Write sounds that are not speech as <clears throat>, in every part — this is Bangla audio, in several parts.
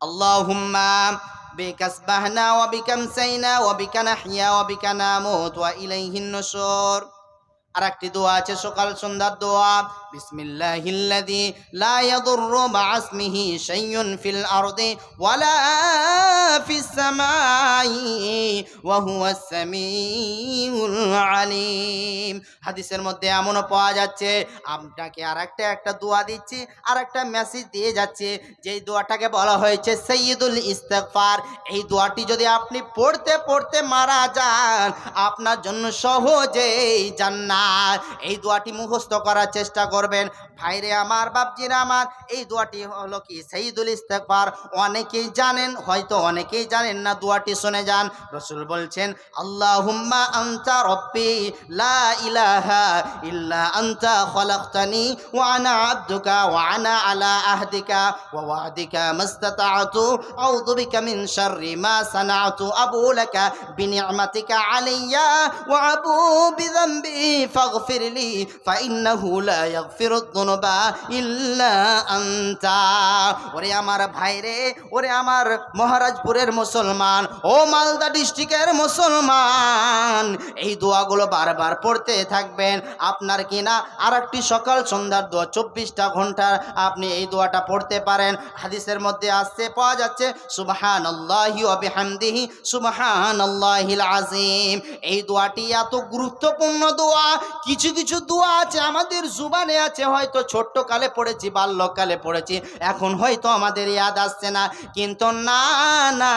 আল্লাহুম্মা بك أصبحنا وبك أمسينا وبك نحيا وبك نموت وإليه النشور আর একটি দোয়া আছে সকাল সন্ধ্যার দোয়া লা ইয়াদুররু মা ইসমিহি শাইউন ফিল আরদি ওয়ালা ফিস সামাই ওয়া হুয়াস সামিউল আলিম। হাদিসের মধ্যে এমনও পাওয়া যাচ্ছে আপনাকে আর একটা একটা দোয়া দিচ্ছি আর একটা মেসেজ দিয়ে যাচ্ছে। যেই দোয়াটাকে বলা হয়েছে সৈয়দুল ইস্তেগফার, এই দোয়াটি যদি আপনি পড়তে পড়তে মারা যান, আপনার জন্য সহজেই জান্নাত। এই দোয়াটি মুখস্থ করার চেষ্টা করবেন। ভাইরে আমার, বাপজিরা আমার, এই দোয়াটি হলো কি? সঈদুল ইস্তেকবার অনেকেই জানেন, হয়তো অনেকেই জানেন না দোয়াটি শুনে যান। রসুল বলছেন, আল্লাহুম্মা আনতা রব্বি, লা ইলাহা ইল্লা আনতা খলাকতানি, ওয়া আনা আবদুকা, ওয়া আনা আলা আহদিকা, ওয়া ওয়াদিকা মাস্তাতাতু, আউযু বিকা মিন শাররি মা সানাতু, আবু লাকা বিনি'মাতিকা আলাইয়া, ওয়া আবু বিযামবি ফাগফির লি ফাইন্নাহু লা যুনুবা ইল্লা আনতা। ওরে আমার ভাইরে, ওরে আমার মহারাজপুরের মুসলমান, ও মালদা ডিস্ট্রিক্টের মুসলমান, এই দোয়াগুলো বারবার পড়তে থাকবেন। আপনার কিনা আর একটি সকাল সন্ধ্যার দোয়া, চব্বিশটা ঘণ্টার আপনি এই দোয়াটা পড়তে পারেন। হাদিসের মধ্যে আসতে পাওয়া যাচ্ছে সুবাহান আল্লাহি অবিহামদিহি সুবাহান আল্লাহিল আজিম এই দোয়াটি এত গুরুত্বপূর্ণ দোয়া, কিছু কিছু দোয়া আছে, আমাদের জুবানে আছে, হয়তো ছোট্ট কালে পড়েছি, বাল্যকালে পড়েছি। এখন হয়তো আমাদের ইয়াদ আসছে না। কিন্তু না না,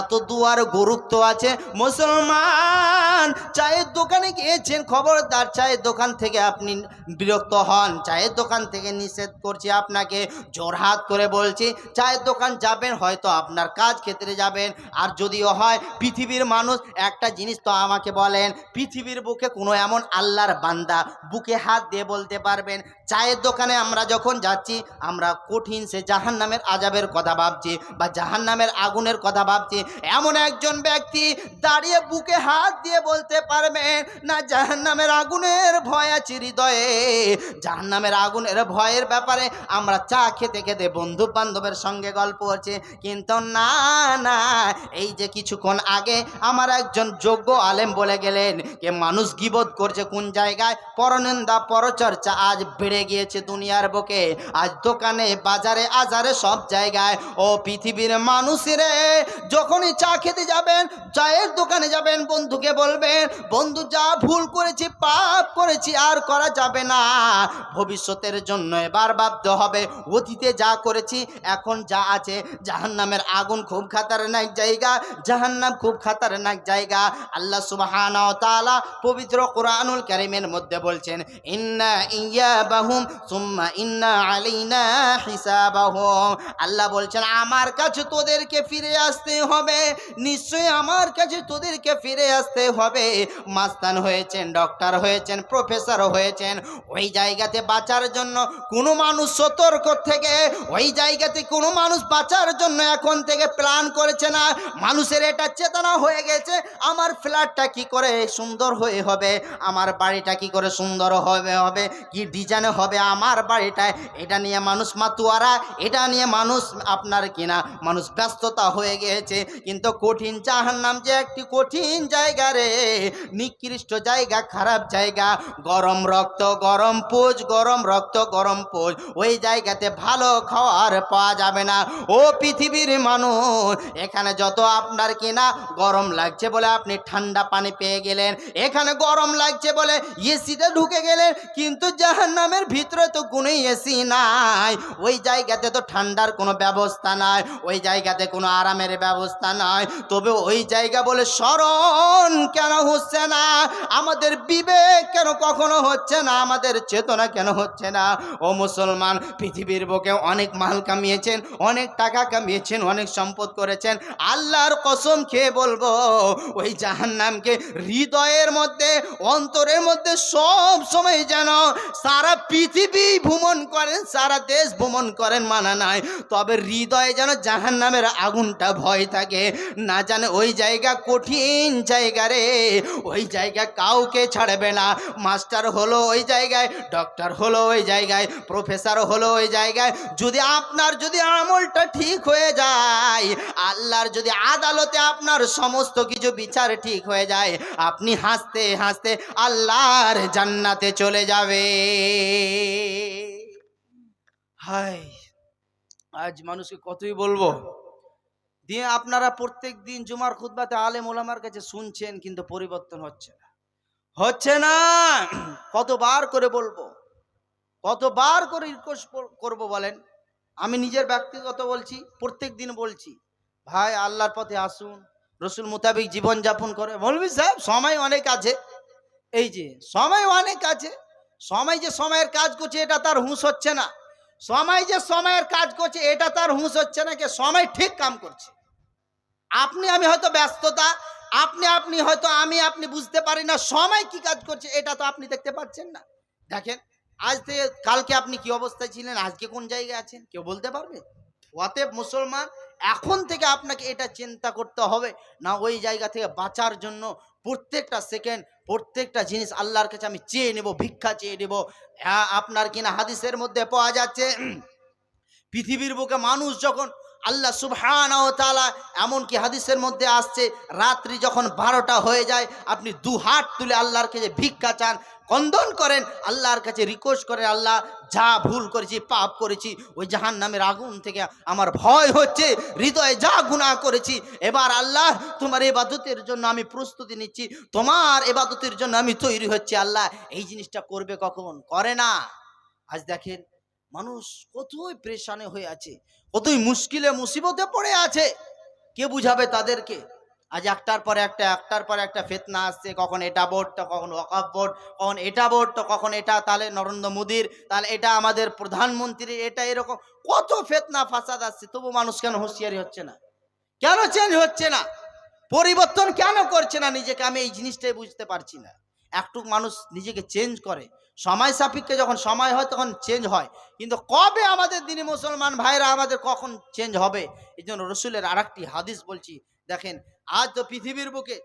এত দুয়ার গুরুত্ব আছে। মুসলমান চায়ের দোকানে গিয়েছেন, খবরদার চায়ের দোকান থেকে আপনি বিরক্ত হন। চায়ের দোকান থেকে নিষেধ করছি আপনাকে জোরহাত করে বলছি, চায়ের দোকান যাবেন, হয়তো আপনার কাজ ক্ষেত্রে যাবেন। আর যদিও হয়, পৃথিবীর মানুষ একটা জিনিস তো আমাকে বলেন, পৃথিবীর বুকে কোনো এমন আল্লাহর বান্দা বুকে হাত দিয়ে বলতে পারবেন চায়ের দোকানে আমরা যখন যাচ্ছি, আমরা কঠিন সে জাহান নামের আজাবের কথা ভাবছি বা জাহান নামের আগুনের কথা ভাবছি। এমন একজন ব্যক্তি দাঁড়িয়ে বুকে হাত দিয়ে বলতে পারবেন না জাহান নামের আগুনের ভয় আছে হৃদয়ে। জাহান নামের আগুনের ভয়ের ব্যাপারে আমরা চা খেতে খেতে বন্ধু বান্ধবের সঙ্গে গল্প হচ্ছে কিন্তু না না, এই যে কিছুক্ষণ আগে আমার একজন যোগ্য আলেম বলে গেলেন যে মানুষ গিবোধ করছে কোন জায়গায়? পরনিন্দা, পরচর্চা আজ বেড়ে গিয়েছে দুনিয়ার বুকে। আজ দোকানে, বাজারে, আজারে সব জায়গায়। ও পৃথিবীর মানুষেরে যখনই চা খেতে যাবেন, চায়ের দোকানে যাবেন, বন্ধুকে বলবেন, বন্ধু, যা ভুল করেছি, পাপ করেছি, আর করা যাবে না। ভবিষ্যতের জন্য এবার ভাবতে হবে, অতীতে যা করেছি, এখন যা আছে। জাহান্নামের আগুন খুব খাতারনাক জায়গা, জাহান্নাম খুব খাতারনাক জায়গা। আল্লাহ তাআলা পবিত্র কোরআনুল কারীমের মধ্যে বলছেন, ইন্না ইয়াবাহুম সুম্মা ইন্না আলাইনা হিসাবাহুম। আল্লাহ বলছেন, আমার কাছে তোদেরকে ফিরে আসতে হবে। নিশ্চয়ই আমার কাছে তোদেরকে ফিরে আসতে হবে। মাস্তান হয়েছেন, ডক্টর হয়েছেন, প্রফেসর হয়েছেন। ওই জায়গাতে বাঁচার জন্য কোনো মানুষ সতর্ক থেকে, ওই জায়গাতে কোনো মানুষ বাঁচার জন্য এখন থেকে প্ল্যান করেছে না। মানুষের এটা চেতনা হয়ে গেছে, আমার ফ্ল্যাটটা কি করে সুন্দর হয়ে হবে? আমার বাড়িটা কি করে সুন্দর হবে হবে? কি ডিজাইনে হবে আমার বাড়িটায়। এটা নিয়ে মানুষ মাতুয়ারা, এটা নিয়ে মানুষ আপনার কিনা। মানুষ ব্যস্ততা হয়ে গিয়েছে, কিন্তু কঠিন জাহান্নাম যে একটি কঠিন জায়গা রে। নিকৃষ্ট জায়গা, খারাপ জায়গা। গরম রক্ত, গরম পোজ, গরম রক্ত, গরম পোজ। ওই জায়গাতে ভালো খাওয়ার পাওয়া যাবে না। ও পৃথিবীর মানুষ, এখানে যত আপনার কিনা গরম লাগছে বলে আপনি ঠান্ডা পানি পেয়ে গেলেন। এখানে গরম লাগছে বলে এসিতে ঢুকে গেলেন, কিন্তু জাহান্নামের ভিতরে তো কোনো এসি নাই। ওই জায়গাতে তো ঠান্ডার কোনো ব্যবস্থা নাই, ওই জায়গাতে কোনো আরামের ব্যবস্থা নাই। তবে ওই জায়গা বলে স্মরণ কেন হচ্ছে না? আমাদের বিবেক কেন কখনো হচ্ছে না? আমাদের চেতনা কেন হচ্ছে না? ও মুসলমান, পৃথিবীর বুকে অনেক মাল কামিয়েছেন, অনেক টাকা কামিয়েছেন, অনেক সম্পদ করেছেন। আল্লাহর কসম খেয়ে বলব, ওই জাহান্নামকে হৃদয়ের মধ্যে, অন্তরের মধ্যে সব সময় যেন সারা পৃথিবী পৃথিবী ভ্রমণ করেন, সারা দেশ ভ্রমণ করেন মানা নাই। তবে হৃদয়ে যেন জাহান নামের আগুনটা ভয় থাকে। না জানে ওই জায়গা কঠিন জায়গা রে, ওই জায়গা কাউকে ছাড়বে না। মাস্টার হলো ওই জায়গায়, ডক্টর হলো ওই জায়গায়, প্রফেসর হলো ওই জায়গায়। যদি আপনার, যদি আমলটা ঠিক হয়ে যায়, আল্লাহর যদি আদালতে আপনার সমস্ত কিছু বিচার ঠিক হয়ে যায়, আপনি হাসতে হাসতে আল্লাহর জান্নাতে চলে যাবে হাই আজ মানুষকে কতই বলব? দিয়ে আপনারা প্রত্যেক দিন জুমার খুতবাতে আলেম ওলামার কাছে শুনছেন, কিন্তু পরিবর্তন হচ্ছে না। হচ্ছে না! কতবার করে বলব? কতবার করে রিকোয়েস্ট করব বলেন? আমি নিজের ব্যক্তিগত বলছি প্রত্যেক দিন বলছি। ভাই, আল্লাহর পথে আসুন, রসুল মোতাবিক জীবনযাপন করে। বলবি সাহেব, সময় অনেক আছে। এই যে, সময় অনেক আছে। সময় যে সময়ের কাজ করছে, এটা তার হুঁশ হচ্ছে না। সময় যে সময়ের কাজ করছে, এটা তার হুঁশ হচ্ছে না কি সময় ঠিক কাম করছে। আপনি, আমি হয়তো ব্যস্ততা, আপনি আপনি হয়তো আমি, আপনি বুঝতে পারি না সময় কি কাজ করছে, এটা তো আপনি দেখতে পাচ্ছেন না। দেখেন, আজ থেকে, কালকে আপনি কি অবস্থায় ছিলেন, আজকে কোন জায়গায় আছেন, কেউ বলতে পারবে? অতএব মুসলমান, এখন থেকে আপনাকে এটা চিন্তা করতে হবে, না ওই জায়গা থেকে বাঁচার জন্য প্রত্যেকটা সেকেন্ড প্রত্যেকটা জিনিস আল্লাহর কাছে আমি চেয়ে নেব, ভিক্ষা চেয়ে নেব। আপনার কিনা হাদিসের মধ্যে পাওয়া যাচ্ছে পৃথিবীর বুকে মানুষ যখন আল্লাহ সুবহান তালা এমনকি হাদিসের মধ্যে আসছে, রাত্রি যখন বারোটা হয়ে যায়, আপনি দু হাত তুলে আল্লাহর কাছে ভিক্ষা চান, কন্দন করেন, আল্লাহর কাছে রিকোয়েস্ট করেন, আল্লাহ যা ভুল করেছি, পাপ করেছি, ওই জাহান নামের আগুন থেকে আমার ভয় হচ্ছে, হৃদয়ে যা গুণা করেছি, এবার আল্লাহ তোমার এবাদতের জন্য আমি প্রস্তুতি নিচ্ছি, তোমার এবাদতের জন্য আমি তৈরি হচ্ছি, আল্লাহ এই জিনিসটা করবে কখন? করে না। আজ দেখেন মানুষ কতই প্রেশানে হয়ে আছে, কতই মুশকিলে, মুসিবতে পড়ে আছে, কে বুঝাবে তাদেরকে? আজ একটার পর একটা, একটার পর একটা ফেতনা আসছে, কখন এটা বোর্ড তো কখন ওয়াকাফ বোর্ড কখন এটা বোর্ড তো কখন এটা, তাহলে নরেন্দ্র মোদীর, তাহলে এটা আমাদের প্রধানমন্ত্রী এটা এরকম, কত ফেতনা, ফাসাদ আসছে, তবু মানুষ কেন হুঁশিয়ারি হচ্ছে না? কেন চেঞ্জ হচ্ছে না? পরিবর্তন কেন করছে না? নিজেকে আমি এই জিনিসটাই বুঝতে পারছি না। একটু মানুষ নিজেকে চেঞ্জ করে সময় সাপেক্ষে যখন সময় হয় তখন চেঞ্জ হয়। কিন্তু কবে আমাদের দিনে মুসলমান ভাইরা আমাদের কখন চেঞ্জ হবে? এই জন্য রসুলের আর হাদিস বলছি। দেখেন, আজ তো পৃথিবীর বুকে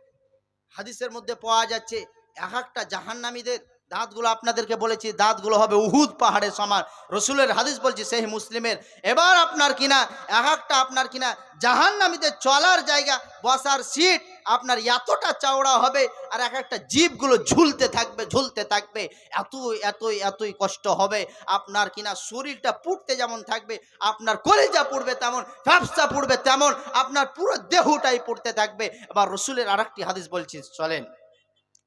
হাদিসের মধ্যে পাওয়া যাচ্ছে, এক একটা জাহান্নামীদের দাঁতগুলো আপনাদেরকে বলেছি, দাঁতগুলো হবে উহুদ পাহাড়ের সমান। রসুলের হাদিস বলছি, সেই মুসলিমের। এবার আপনার কিনা, এক একটা আপনার কিনা, জাহান্নামীদের চলার জায়গা, বসার সিট, আপনার এতটা চওড়া হবে, আর এক একটা জীবগুলো ঝুলতে থাকবে ঝুলতে থাকবে। এত এতই এতই কষ্ট হবে, আপনার কিনা শরীরটা পুড়তে যেমন থাকবে, আপনার কলেজা পুড়বে তেমন ব্যবসা পড়বে তেমন, আপনার পুরো দেহটাই পুড়তে থাকবে। এবার রসুলের আর হাদিস বলছি, চলেন।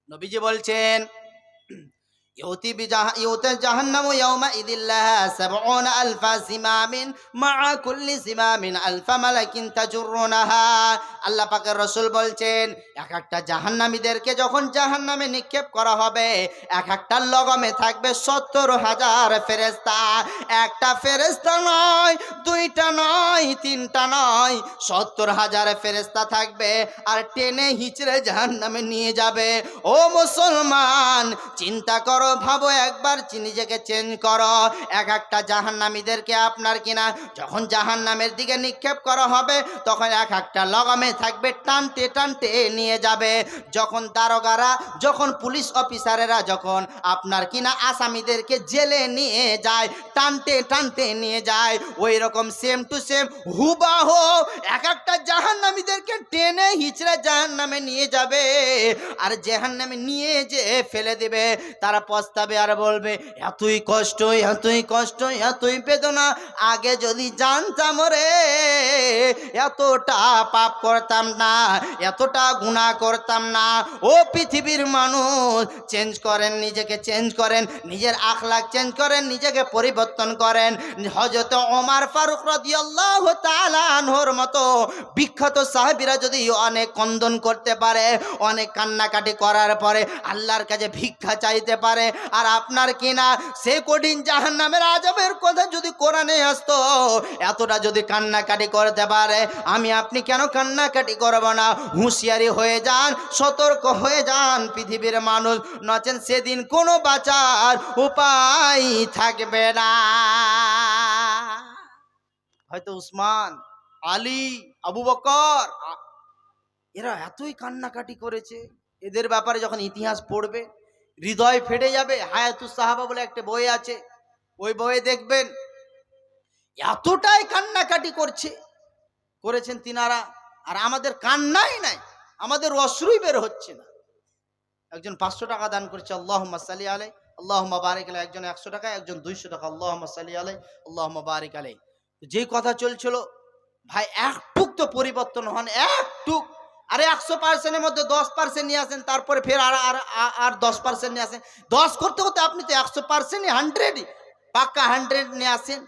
নবীজি বলছেন يؤتي بجه... يؤتى جهنم يومئذ لها سبعون ألف زمام مع كل زمام ألف ملك تجرونها আল্লাহ পাকের রসুল বলছেন এক একটা জাহান্নামীদেরকে যখন জাহান্নামে নিক্ষেপ করা হবে এক একটা লগমে থাকবে সত্তর হাজার ফেরেস্তা একটা ফেরেস্তা নয় দুইটা নয় তিনটা নয় সত্তর হাজার ফেরেস্তা থাকবে আর টেনে হিচড়ে জাহান্নামে নিয়ে যাবে ও মুসলমান চিন্তা করো ভাবো, একবার নিজেকে চেঞ্জ করো। এক একটা জাহান্নামীদেরকে আপনার কিনা, যখন জাহান্নামের দিকে নিক্ষেপ করা হবে, তখন এক একটা লগামে থাকবে, টানতে টানতে নিয়ে যাবে। যখন দারোগারা, যখন পুলিশ অফিসারেরা, যখন আপনার কিনা আসামিদেরকে জেলে নিয়ে যায়, টানতে টানতে নিয়ে যায়, ওই রকম সেম টু সেম হুবাহ এক একটা জাহান্নামীদেরকে টেনে হিচড়ে জাহান্নামে নিয়ে যাবে। আর জাহান্নামে নিয়ে যে ফেলে দেবে। তারা পস্তাবে আর বলবে, এতই কষ্ট এতই কষ্ট এতই বেদনা, আগে যদি জানতাম রে, এতটা পাপ করতাম না, এতটা গুণা করতাম না। ও পৃথিবীর মানুষ চেঞ্জ করেন, নিজেকে চেঞ্জ করেন, নিজের আখলাখ চেঞ্জ করেন, নিজেকে পরিবর্তন করেন। হজরত ওমার ফারুক আনহুর মতো বিখ্যাত সাহাবীরা যদি অনেক কন্দন করতে পারে, অনেক কান্নাকাটি করার পরে আল্লাহর কাছে ভিক্ষা চাইতে পারে আর আপনার কিনা, সে কঠিন জাহান্নামের আজবের কথা যদি কোরআনে আসতো, এতটা যদি কান্নাকাটি করতে পারে, আমি আপনি কেন কান্নাকাটি করব না? হুঁশিয়ারি হয়ে যান, সতর্ক হয়ে যান, পৃথিবীর মানুষ নচেন সেদিন কোনো বাঁচার উপায় থাকবে না। হয়তো উসমান, আলী, আবু বকর, এরা এতই কান্নাকাটি করেছে, এদের ব্যাপারে যখন ইতিহাস পড়বে হৃদয় ফেটে যাবে, হায়াতুস সাহাবা বলে একটা বই আছে। ওই বইয়ে দেখবেন, এতটাই কান্নাকাটি করছে, করেছেন তিনারা। আর আমাদের কান্নাই নাই, আমাদের অশ্রুই বের হচ্ছে না। একজন পাঁচশো টাকা দান করছে আল্লাহ সালি আলাই আল্লাহ বারিক আলাই একজন একশো টাকা, একজন দুইশো টাকা আল্লাহ সালি আলাই আল্লাহ বারিক আলাই যে কথা চলছিল, ভাই, একটুক তো পরিবর্তন হন, একটুক। আরে একশো পার্সেন্টের মধ্যে দশ পার্সেন্ট নিয়ে আসেন, তারপরে ফের আর আর, আর- দশ পার্সেন্ট নিয়ে আসেন। দশ করতে করতে আপনি তো একশো পার্সেন্টই হান্ড্রেডই পাক্কা হান্ড্রেড নিয়ে আসেন।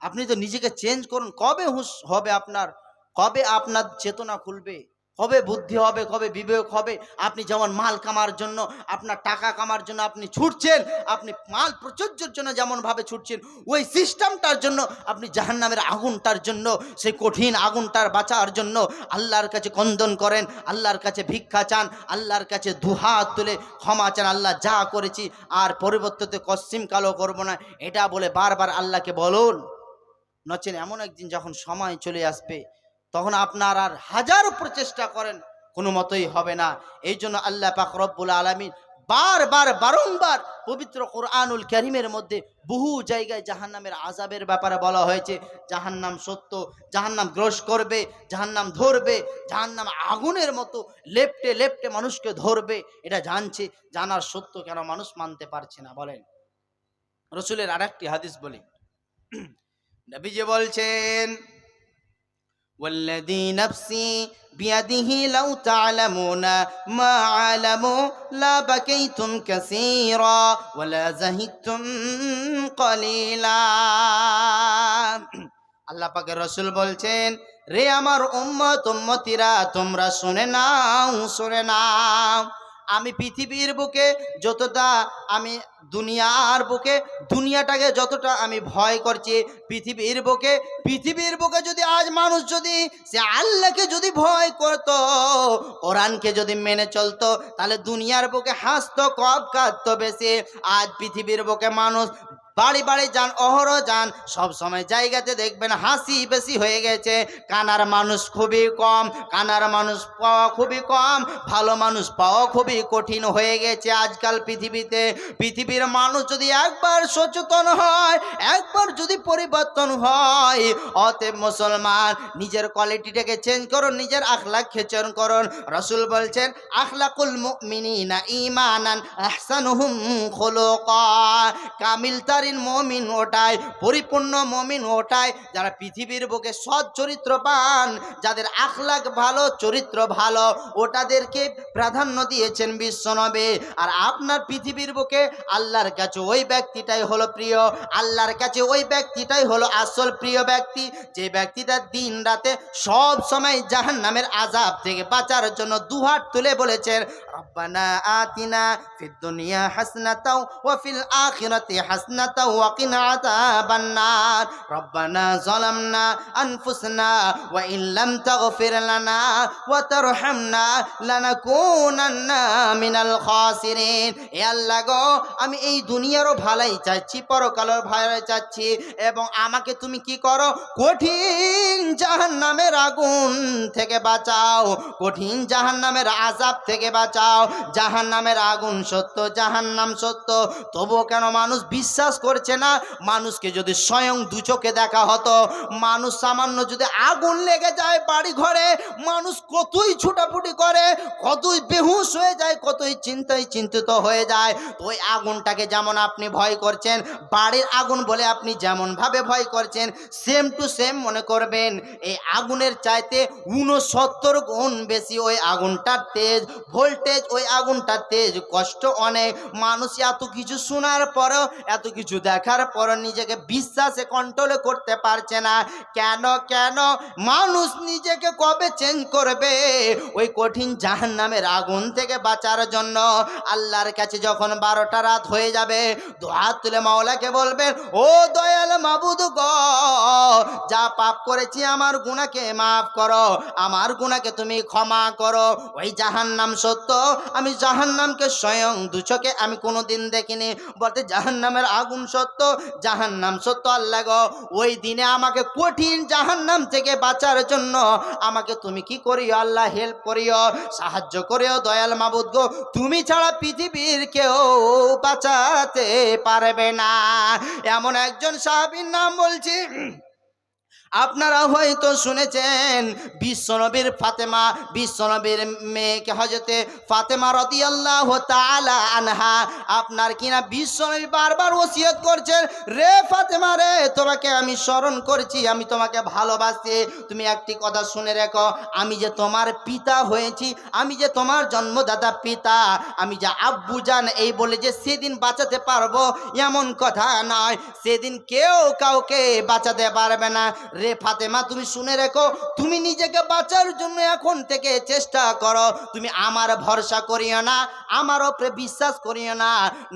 আপনি তো নিজেকে চেঞ্জ করুন। কবে হুঁশ হবে আপনার? কবে আপনার চেতনা খুলবে? কবে বুদ্ধি হবে, কবে বিবেক হবে? আপনি যেমন মাল কামার জন্য, আপনার টাকা কামার জন্য আপনি ছুটছেন, আপনি মাল প্রচুর্যের জন্য যেমন ভাবে ছুটছেন, ওই সিস্টেমটার জন্য, আপনি জাহান্নামের আগুনটার জন্য, সেই কঠিন আগুনটার বাঁচার জন্য আল্লাহর কাছে কন্দন করেন, আল্লাহর কাছে ভিক্ষা চান, আল্লাহর কাছে দুহাত তুলে ক্ষমা চান, আল্লাহ যা করেছি, আর পরিবর্তিত কশ্চিম কালো করব না, এটা বলে বারবার আল্লাহকে বলুন। নচেন এমন একদিন যখন সময় চলে আসবে তখন আপনার আর হাজার প্রচেষ্টা করেন, কোনো মতোই হবে না। এই জন্য আল্লাহ পাক রব্বুল আলমিন বারবার, বারংবার পবিত্র কোরআনুল করিমের মধ্যে বহু জায়গায় জাহান্নামের আজাবের ব্যাপারে বলা হয়েছে। জাহান্নাম সত্য, জাহান্নাম গ্রস করবে, জাহান্নাম ধরবে, জাহান্নাম আগুনের মতো লেপটে লেপটে মানুষকে ধরবে, এটা জানছে, জানার সত্য কেন মানুষ মানতে পারছে না, বলেন। রসুলের আর একটি হাদিস বলি। <clears throat> নবীজি বলছেন والذي نفسي بيده لو تعلمون ما علموا لا بكيتم كثيرا ولا زهدتم قليلا আল্লাহ পাকের রসুল বলছেন রে আমার উম্মত উম্মতিরা তোমরা শুনে নাও শুনে নাও আমি পৃথিবীর বুকে যতটা আমি দুনিয়ার বুকে, দুনিয়াটাকে যতটা আমি ভয় করছি, পৃথিবীর বুকে পৃথিবীর বুকে যদি আজ মানুষ যদি, সে আল্লাহকে যদি ভয় করত, কোরআনকে যদি মেনে চলতো, তাহলে দুনিয়ার বুকে হাসতো কব কাঁদতো বেশি। আজ পৃথিবীর বুকে মানুষ বাড়ি বাড়ি যান, অহরহ যান, সব সময় জায়গাতে দেখবেন হাসি বেশি হয়ে গেছে। কানার মানুষ খুবই কম, কানার মানুষ পাওয়া খুবই কম, ভালো মানুষ পাওয়া খুবই কঠিন হয়ে গেছে আজকাল পৃথিবীতে। পৃথিবীর মানুষ যদি একবার সচেতন হয়, একবার যদি পরিবর্তন হয়, অতএব মুসলমান নিজের কোয়ালিটিটাকে চেঞ্জ করুন, নিজের আখলাক খেচন করুন। রসুল বলছেন, আখলাকুল মুমিনিনা খুলুকা। কামিল তারিন মমিন ওটাই, পরিপূর্ণ মমিন ওটাই, যারা পৃথিবীর বুকে সৎ চরিত্রবান, যাদের আখলাক ভালো, চরিত্র ভালো, ওটাদেরকে প্রাধান্য দিয়েছেন বিশ্বনবে। আর আপনার পৃথিবীর বুকে আল্লাহর কাছে ওই ব্যক্তিটাই হলো প্রিয়, আল্লাহর কাছে ওই ব্যক্তিটাই হলো আসল প্রিয় ব্যক্তি। যে ব্যক্তিটা দিন রাতে সব সময় জাহান নামের আজাব থেকে বাঁচার জন্য দুহাত তুলে বলেছেন, রব্বানা আতিনা ফিদ দুনিয়া হাসনাতাও ওয়া ফিল আখিরাতি হাসনাতাও ওয়া কিনা আযাবান নার রব্বানা যালামনা আনফুসনা ওয়া ইন লাম তাগফির লানা ওয়া তারহামনা লানাকুনান্না মিনাল খাসিরিন। এ আল্লাহ গো আমি এই দুনিয়ারও ভালাই চাচ্ছি পরকালের ভালাই চাচ্ছি এবং আমাকে তুমি কি করো? কঠিন জাহান নামের আগুন থেকে বাঁচাও, কঠিন জাহান্নামের আজাব থেকে বাঁচাও। জাহান্নামের আগুন সত্য জাহান নাম সত্য। তবুও কেন মানুষ বিশ্বাস করছে না? মানুষকে যদি স্বয়ং দু চোখে দেখা হতো, মানুষ সামান্য যদি আগুন লেগে যায় বাড়ি ঘরে মানুষ কতই ছুটাফুটি করে, কতই বেহুশ হয়ে যায়, কতই চিন্তায় চিন্তিত হয়ে যায় ওই আগুনটাকে যেমন আপনি ভয় করছেন, বাড়ির আগুন বলে আপনি যেমন ভাবে ভয় করছেন সেম টু সেম মনে করবেন, এই আগুনের চাইতে উনসত্তর গুণ বেশি ওই আগুনটার তেজ ভোল্টেজ ওই আগুনটার তেজ, কষ্ট অনেক, মানুষ এত কিছু শোনার পরেও, এত কিছু দেখার পর নিজেকে বিশ্বাসে কন্ট্রোল করতে পারছে না। কেন কেন? মানুষ নিজেকে কবে চেঞ্জ করবে? ওই কঠিন জাহান নামের আগুন থেকে বাঁচার জন্য আল্লাহর কাছে যখন বারোটা রাত হয়ে যাবে। দোহাত তুলে মাওলাকে বলবেন, ও দয়াল মাবুদ গ, যা পাপ করেছি আমার গুণাকে মাফ করো, আমার গুণাকে তুমি ক্ষমা করো। ওই জাহান নাম সত্য, আমি জাহান নামকে স্বয়ং দুচোখে আমি কোনোদিন দেখিনি। বলতে জাহান নামের আগুন সত্য জাহান নাম সত্য আল্লাহ গো, ওই দিনে আমাকে কঠিন জাহান নাম থেকে বাঁচার জন্য আমাকে তুমি কি করিও? আল্লাহ হেল্প করিও, সাহায্য করিও দয়াল মাবুদ গো। তুমি ছাড়া পৃথিবীর কেউ বাঁচাতে পারবে না। এমন একজন সাহাবির নাম বলছি আপনারা হয়তো শুনেছেন, বিশ্বনবীর ফাতেমা, বিশ্বনবীর মেয়েকে হজরতে ফাতেমা রদিয়াল্লাহ তাআলা আনহা, আপনার কিনা বিশ্বনবী বারবার ওসিয়ত করছেন, রে ফাতেমা রে, তোমাকে আমি স্মরণ করছি, আমি তোমাকে ভালোবাসি, তুমি একটি কথা শুনে রেখো, আমি যে তোমার পিতা হয়েছি, আমি যে তোমার জন্মদাতা পিতা, আমি যে আব্বু জান, এই বলে যে সেদিন বাঁচাতে পারব, এমন কথা নয়, সেদিন কেউ কাউকে বাঁচাতে পারবে না রে ফাতেমা, তুমি শুনে রেখো, তুমি নিজেকে বাঁচার জন্য এখন থেকে চেষ্টা করো। তুমি আমার ভরসা করিও না, আমার ওপরে বিশ্বাস করিও না।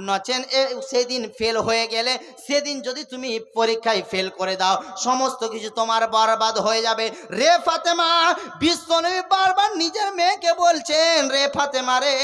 নচেন এ, সেদিন ফেল হয়ে গেলে, সেদিন যদি তুমি পরীক্ষায় ফেল করে দাও, সমস্ত কিছু তোমার বরবাদ হয়ে যাবে। রে ফাতেমা, বিশ্বনবী বারবার নিজের মেয়েকে বলছেন, রে ফাতেমা রে,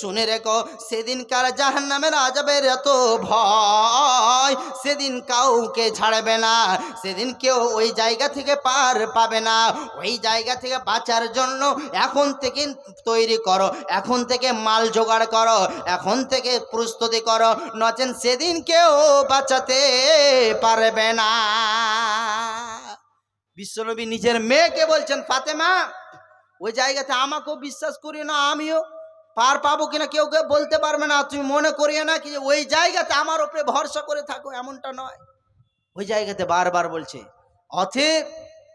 শুনে রেখো, সেদিনকার জাহান নামের আজাবের এত ভয়, সেদিন কাউকে ছাড়বে না, সেদিন কেউ ওই জায়গা থেকে পার পাবে না। ওই জায়গা থেকে বাঁচার জন্য এখন থেকে তৈরি করো, এখন থেকে মাল জোগাড় করো, এখন থেকে প্রস্তুতি করো। নচেন সেদিন কেউ বাঁচাতে পারবে না। বিশ্বনবী নিজের মেয়েকে বলছেন, ফাতেমা, ওই জায়গাতে আমাকেও বিশ্বাস করি না, আমিও পার পাবো কিনা কেউ কেউ বলতে পারবে না। তুমি মনে করিও না কি ওই জায়গাতে আমার উপরে ভরসা করে থাকো, এমনটা নয়। ওই জায়গাতে বারবার বলছে অথেব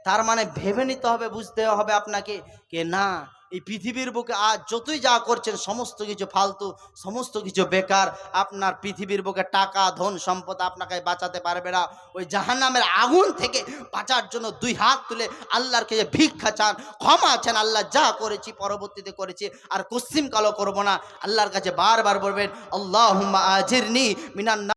তার মানে ভেবে নিতে হবে, বুঝতে হবে আপনাকে কে না, এই পৃথিবীর বুকে আজ যতই যা করছেন, সমস্ত কিছু ফালতু, সমস্ত কিছু বেকার, আপনার পৃথিবীর বুকে টাকা, ধন, সম্পদ আপনাকে বাঁচাতে পারবে না। ওই জাহান্নামের আগুন থেকে বাঁচার জন্য দুই হাত তুলে আল্লাহর কাছে ভিক্ষা চান, ক্ষমা চান, আল্লাহ যা করেছি, পরবর্তীতে করেছি, আর কশ্চিম কালো করব না। আল্লাহর কাছে বারবার বলবেন আল্লাহ আজিরনি মিনান